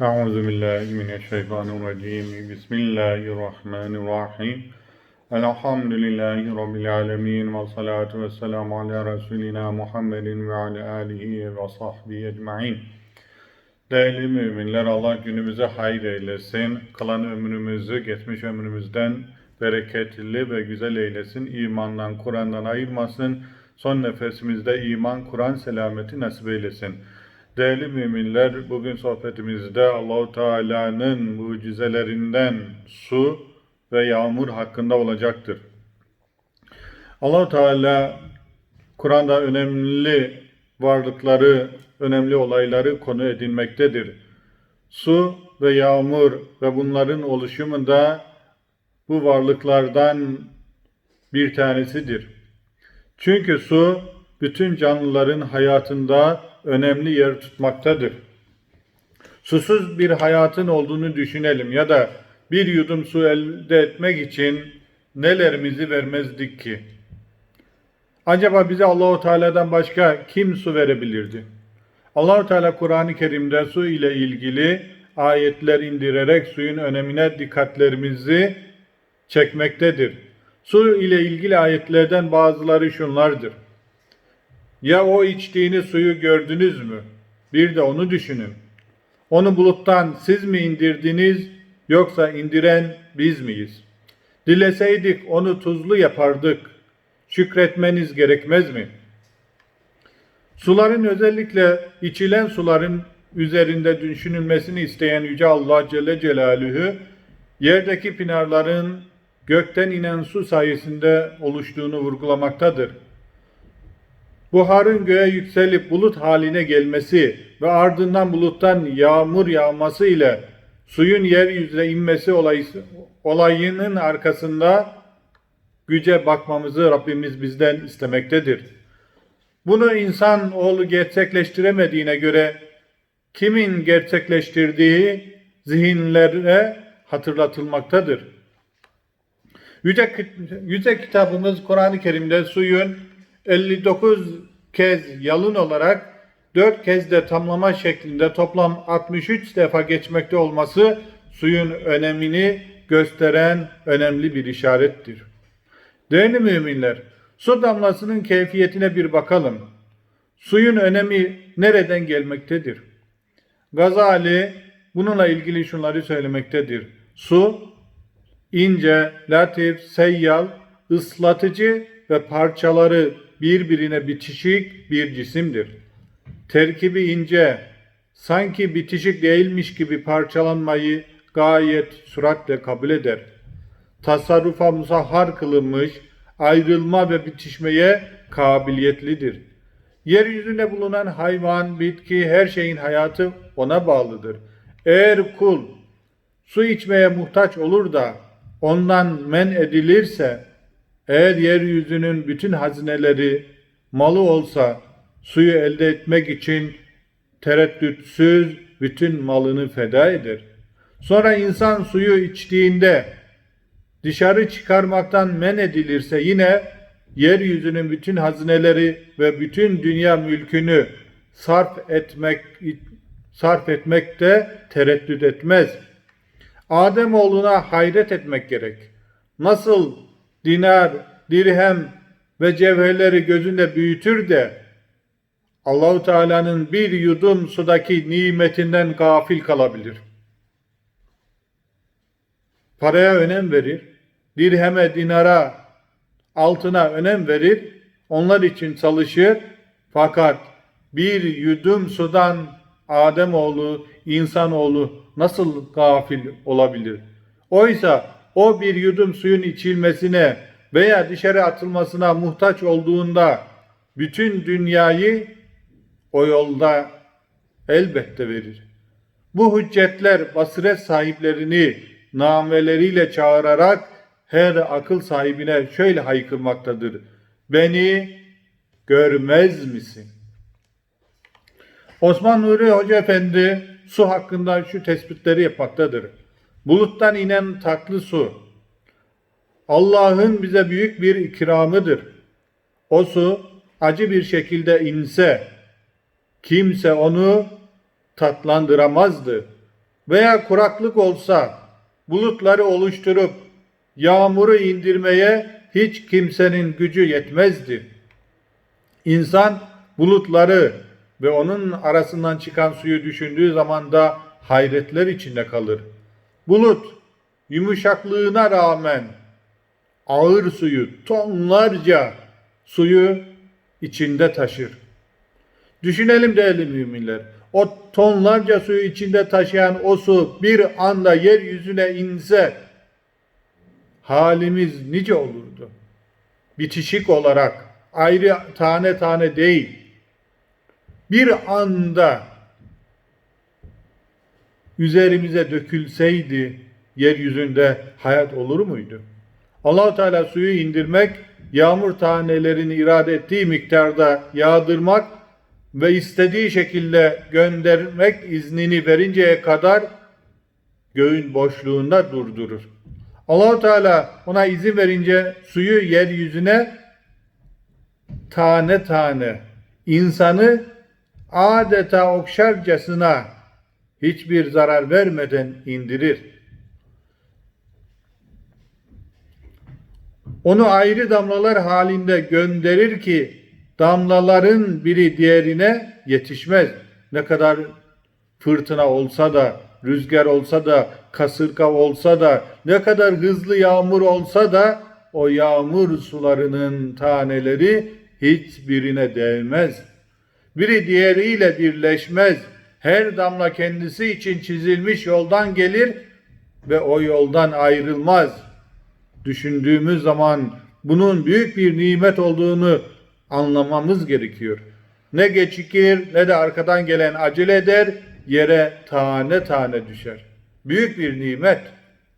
أعوذ بالله من الشيطان الرجيم بسم الله الرحمن الرحيم الحمد لله رب العالمين والصلاة والسلام على رسولنا محمد وعلى آله وصحبه أجمعين Değerli müminler Allah günümüze hayır eylesin. Kalan ömrümüzü geçmiş ömrümüzden bereketli ve güzel eylesin. İmandan, Kur'an'dan ayırmasın. Son nefesimizde iman, Kur'an selameti nasip eylesin. Değerli müminler, bugün sohbetimizde Allahu Teala'nın mucizelerinden su ve yağmur hakkında olacaktır. Allahu Teala Kur'an'da önemli varlıkları, önemli olayları konu edinmektedir. Su ve yağmur ve bunların oluşumu da bu varlıklardan bir tanesidir. Çünkü su bütün canlıların hayatında önemli yer tutmaktadır. Susuz bir hayatın olduğunu düşünelim ya da bir yudum su elde etmek için nelerimizi vermezdik ki? Acaba bize Allahu Teala'dan başka kim su verebilirdi? Allahu Teala Kur'an-ı Kerim'de su ile ilgili ayetler indirerek suyun önemine dikkatlerimizi çekmektedir. Su ile ilgili ayetlerden bazıları şunlardır. Ya o içtiğiniz suyu gördünüz mü? Bir de onu düşünün. Onu buluttan siz mi indirdiniz yoksa indiren biz miyiz? Dileseydik onu tuzlu yapardık. Şükretmeniz gerekmez mi? Suların özellikle içilen suların üzerinde düşünülmesini isteyen Yüce Allah Celle Celaluhu, yerdeki pınarların gökten inen su sayesinde oluştuğunu vurgulamaktadır. Buharın göğe yükselip bulut haline gelmesi ve ardından buluttan yağmur yağması ile suyun yeryüzüne inmesi olayı, olayının arkasında güce bakmamızı Rabbimiz bizden istemektedir. Bunu insan oğlu gerçekleştiremediğine göre kimin gerçekleştirdiği zihinlere hatırlatılmaktadır. Yüce, yüce kitabımız Kur'an-ı Kerim'de suyun 59 kez yalın olarak 4 kez de tamlama şeklinde toplam 63 defa geçmekte olması suyun önemini gösteren önemli bir işarettir. Değerli müminler, su damlasının keyfiyetine bir bakalım. Suyun önemi nereden gelmektedir? Gazali bununla ilgili şunları söylemektedir. Su, ince, latif, seyyal, ıslatıcı ve parçaları birbirine bitişik bir cisimdir. Terkibi ince, sanki bitişik değilmiş gibi parçalanmayı gayet süratle kabul eder. Tasarrufa musahhar kılınmış, ayrılma ve bitişmeye kabiliyetlidir. Yeryüzünde bulunan hayvan, bitki, her şeyin hayatı ona bağlıdır. Eğer kul su içmeye muhtaç olur da ondan men edilirse, eğer yeryüzünün bütün hazineleri malı olsa suyu elde etmek için tereddütsüz bütün malını feda eder. Sonra insan suyu içtiğinde dışarı çıkarmaktan men edilirse yine yeryüzünün bütün hazineleri ve bütün dünya mülkünü sarf etmek sarf etmekte tereddüt etmez. Adem oğluna hayret etmek gerek. Nasıl dinar, dirhem ve cevherleri gözünde büyütür de Allahu Teala'nın bir yudum sudaki nimetinden gafil kalabilir. Paraya önem verir, dirheme, dinara, altına önem verir, onlar için çalışır. Fakat bir yudum sudan Ademoğlu, insanoğlu nasıl gafil olabilir? Oysa o bir yudum suyun içilmesine veya dışarı atılmasına muhtaç olduğunda bütün dünyayı o yolda elbette verir. Bu hüccetler basiret sahiplerini nameleriyle çağırarak her akıl sahibine şöyle haykırmaktadır. Beni görmez misin? Osman Nuri Hoca Efendi su hakkında şu tespitleri yapmaktadır. Buluttan inen tatlı su. Allah'ın bize büyük bir ikramıdır. O su acı bir şekilde inse kimse onu tatlandıramazdı. veya kuraklık olsa bulutları oluşturup yağmuru indirmeye hiç kimsenin gücü yetmezdi. İnsan bulutları ve onun arasından çıkan suyu düşündüğü zaman da hayretler içinde kalır. Bulut yumuşaklığına rağmen ağır suyu, tonlarca suyu içinde taşır. Düşünelim değerli müminler. O tonlarca suyu içinde taşıyan o su bir anda yeryüzüne inse halimiz nice olurdu? Bitişik olarak ayrı tane tane değil. Bir anda üzerimize dökülseydi yeryüzünde hayat olur muydu? allah Teala suyu indirmek, yağmur tanelerini irade ettiği miktarda yağdırmak ve istediği şekilde göndermek iznini verinceye kadar göğün boşluğunda durdurur. Allahu Teala ona izin verince suyu yeryüzüne tane tane insanı adeta okşarcasına hiçbir zarar vermeden indirir. Onu ayrı damlalar halinde gönderir ki damlaların biri diğerine yetişmez. Ne kadar fırtına olsa da, rüzgar olsa da, kasırga olsa da, ne kadar hızlı yağmur olsa da o yağmur sularının taneleri hiçbirine değmez. Biri diğeriyle birleşmez. Her damla kendisi için çizilmiş yoldan gelir ve o yoldan ayrılmaz. Düşündüğümüz zaman bunun büyük bir nimet olduğunu anlamamız gerekiyor. Ne geçikir ne de arkadan gelen acele eder, yere tane tane düşer. Büyük bir nimet,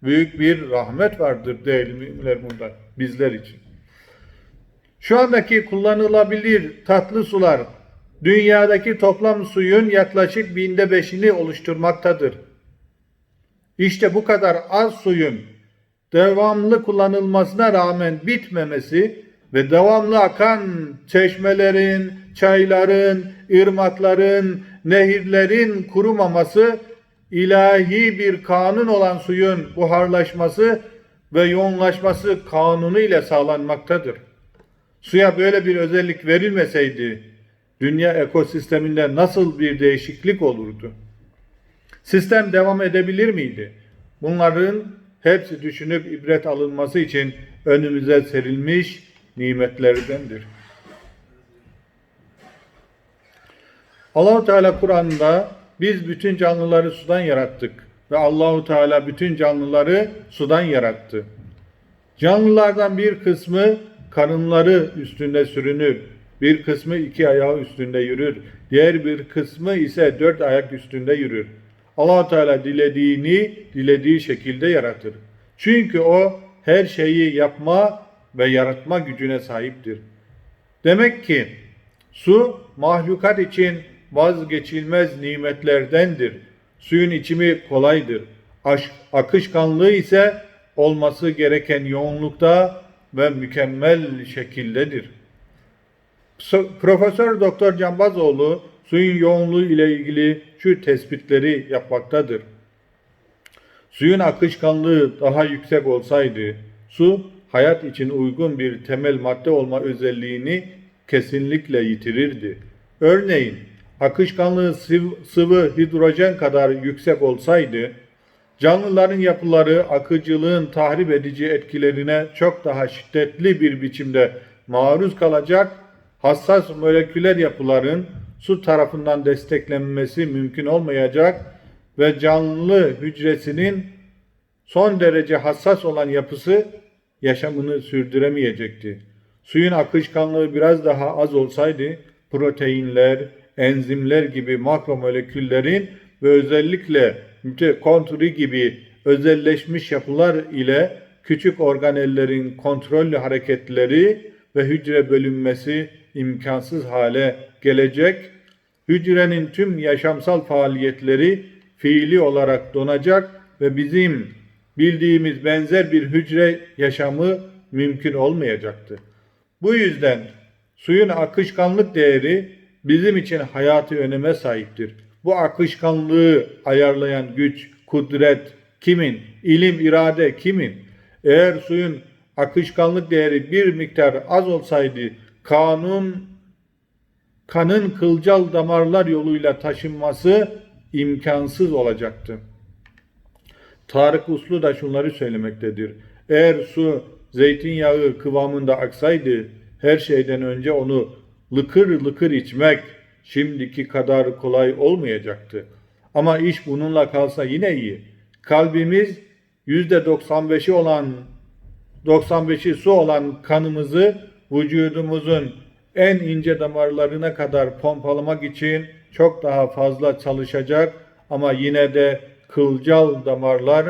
büyük bir rahmet vardır değerli müminler burada bizler için. Şu andaki kullanılabilir tatlı sular dünyadaki toplam suyun yaklaşık binde beşini oluşturmaktadır. İşte bu kadar az suyun devamlı kullanılmasına rağmen bitmemesi ve devamlı akan çeşmelerin, çayların, ırmakların, nehirlerin kurumaması ilahi bir kanun olan suyun buharlaşması ve yoğunlaşması kanunu ile sağlanmaktadır. Suya böyle bir özellik verilmeseydi dünya ekosisteminde nasıl bir değişiklik olurdu? Sistem devam edebilir miydi? Bunların hepsi düşünüp ibret alınması için önümüze serilmiş nimetlerdendir. Allahu Teala Kur'an'da biz bütün canlıları sudan yarattık ve Allahu Teala bütün canlıları sudan yarattı. Canlılardan bir kısmı karınları üstünde sürünür, bir kısmı iki ayağı üstünde yürür, diğer bir kısmı ise dört ayak üstünde yürür allah Teala dilediğini dilediği şekilde yaratır. Çünkü o her şeyi yapma ve yaratma gücüne sahiptir. Demek ki su mahlukat için vazgeçilmez nimetlerdendir. Suyun içimi kolaydır. Aş, akışkanlığı ise olması gereken yoğunlukta ve mükemmel şekildedir. Profesör Doktor Cambazoğlu suyun yoğunluğu ile ilgili şu tespitleri yapmaktadır. Suyun akışkanlığı daha yüksek olsaydı su hayat için uygun bir temel madde olma özelliğini kesinlikle yitirirdi. Örneğin akışkanlığı sıvı hidrojen kadar yüksek olsaydı canlıların yapıları akıcılığın tahrip edici etkilerine çok daha şiddetli bir biçimde maruz kalacak hassas moleküler yapıların su tarafından desteklenmesi mümkün olmayacak ve canlı hücresinin son derece hassas olan yapısı yaşamını sürdüremeyecekti. Suyun akışkanlığı biraz daha az olsaydı proteinler, enzimler gibi makromoleküllerin ve özellikle mitokondri gibi özelleşmiş yapılar ile küçük organellerin kontrollü hareketleri ve hücre bölünmesi imkansız hale gelecek hücrenin tüm yaşamsal faaliyetleri fiili olarak donacak ve bizim bildiğimiz benzer bir hücre yaşamı mümkün olmayacaktı. Bu yüzden suyun akışkanlık değeri bizim için hayati öneme sahiptir. Bu akışkanlığı ayarlayan güç kudret kimin? İlim, irade kimin? Eğer suyun akışkanlık değeri bir miktar az olsaydı kanun kanın kılcal damarlar yoluyla taşınması imkansız olacaktı. Tarık Uslu da şunları söylemektedir. Eğer su zeytinyağı kıvamında aksaydı her şeyden önce onu lıkır lıkır içmek şimdiki kadar kolay olmayacaktı. Ama iş bununla kalsa yine iyi. Kalbimiz %95'i olan 95'i su olan kanımızı vücudumuzun en ince damarlarına kadar pompalamak için çok daha fazla çalışacak ama yine de kılcal damarlar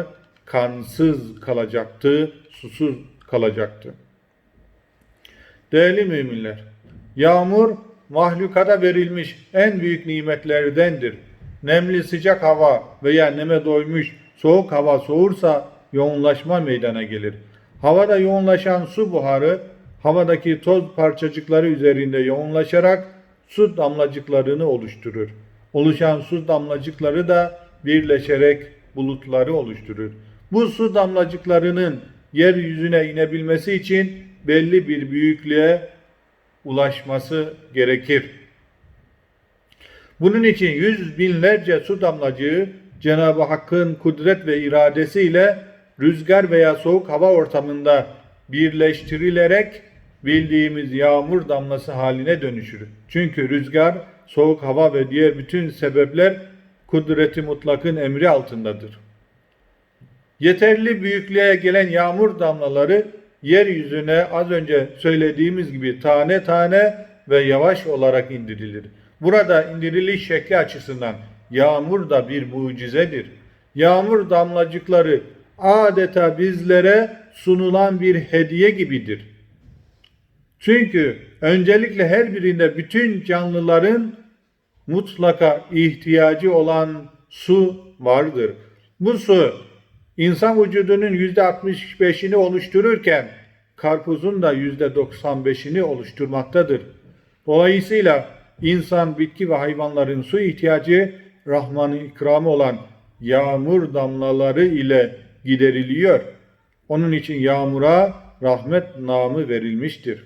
kansız kalacaktı, susuz kalacaktı. Değerli müminler, yağmur mahlukata verilmiş en büyük nimetlerdendir. Nemli sıcak hava veya neme doymuş soğuk hava soğursa yoğunlaşma meydana gelir. Havada yoğunlaşan su buharı havadaki toz parçacıkları üzerinde yoğunlaşarak su damlacıklarını oluşturur. Oluşan su damlacıkları da birleşerek bulutları oluşturur. Bu su damlacıklarının yeryüzüne inebilmesi için belli bir büyüklüğe ulaşması gerekir. Bunun için yüz binlerce su damlacığı Cenab-ı Hakk'ın kudret ve iradesiyle rüzgar veya soğuk hava ortamında birleştirilerek bildiğimiz yağmur damlası haline dönüşür. Çünkü rüzgar, soğuk hava ve diğer bütün sebepler kudreti mutlakın emri altındadır. Yeterli büyüklüğe gelen yağmur damlaları yeryüzüne az önce söylediğimiz gibi tane tane ve yavaş olarak indirilir. Burada indiriliş şekli açısından yağmur da bir mucizedir. Yağmur damlacıkları adeta bizlere sunulan bir hediye gibidir. Çünkü öncelikle her birinde bütün canlıların mutlaka ihtiyacı olan su vardır. Bu su insan vücudunun yüzde 65'ini oluştururken karpuzun da yüzde 95'ini oluşturmaktadır. Dolayısıyla insan, bitki ve hayvanların su ihtiyacı Rahman'ın ikramı olan yağmur damlaları ile gideriliyor. Onun için yağmura rahmet namı verilmiştir.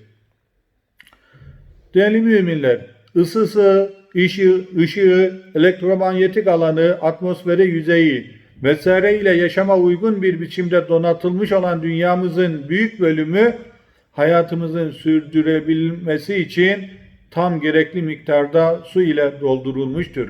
Değerli müminler, ısısı, ışığı, ışığı, elektromanyetik alanı, atmosferi yüzeyi vesaire ile yaşama uygun bir biçimde donatılmış olan dünyamızın büyük bölümü hayatımızın sürdürebilmesi için tam gerekli miktarda su ile doldurulmuştur.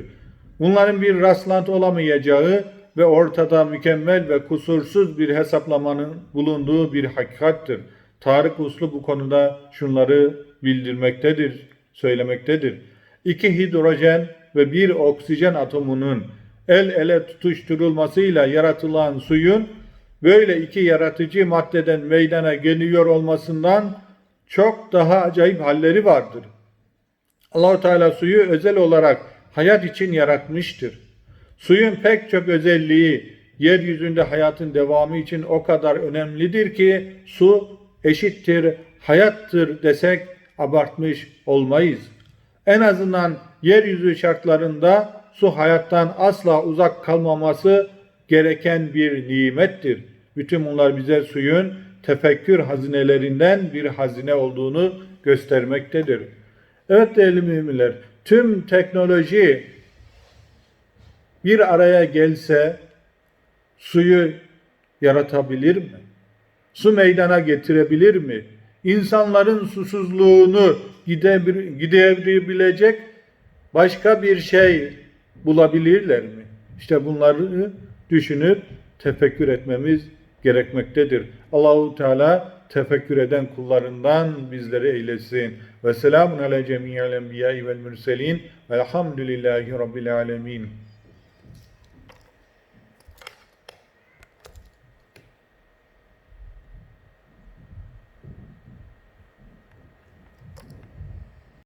Bunların bir rastlantı olamayacağı ve ortada mükemmel ve kusursuz bir hesaplamanın bulunduğu bir hakikattir. Tarık Uslu bu konuda şunları bildirmektedir, söylemektedir. İki hidrojen ve bir oksijen atomunun el ele tutuşturulmasıyla yaratılan suyun böyle iki yaratıcı maddeden meydana geliyor olmasından çok daha acayip halleri vardır. Allahu Teala suyu özel olarak hayat için yaratmıştır. Suyun pek çok özelliği yeryüzünde hayatın devamı için o kadar önemlidir ki su eşittir, hayattır desek abartmış olmayız. En azından yeryüzü şartlarında su hayattan asla uzak kalmaması gereken bir nimettir. Bütün bunlar bize suyun tefekkür hazinelerinden bir hazine olduğunu göstermektedir. Evet değerli müminler, tüm teknoloji bir araya gelse suyu yaratabilir mi? Su meydana getirebilir mi? İnsanların susuzluğunu giderebilecek başka bir şey bulabilirler mi? İşte bunları düşünüp tefekkür etmemiz gerekmektedir. Allahu Teala tefekkür eden kullarından bizleri eylesin. Ve selamun ala cemiyel enbiya vel mürselin velhamdülillahi rabbil alemin.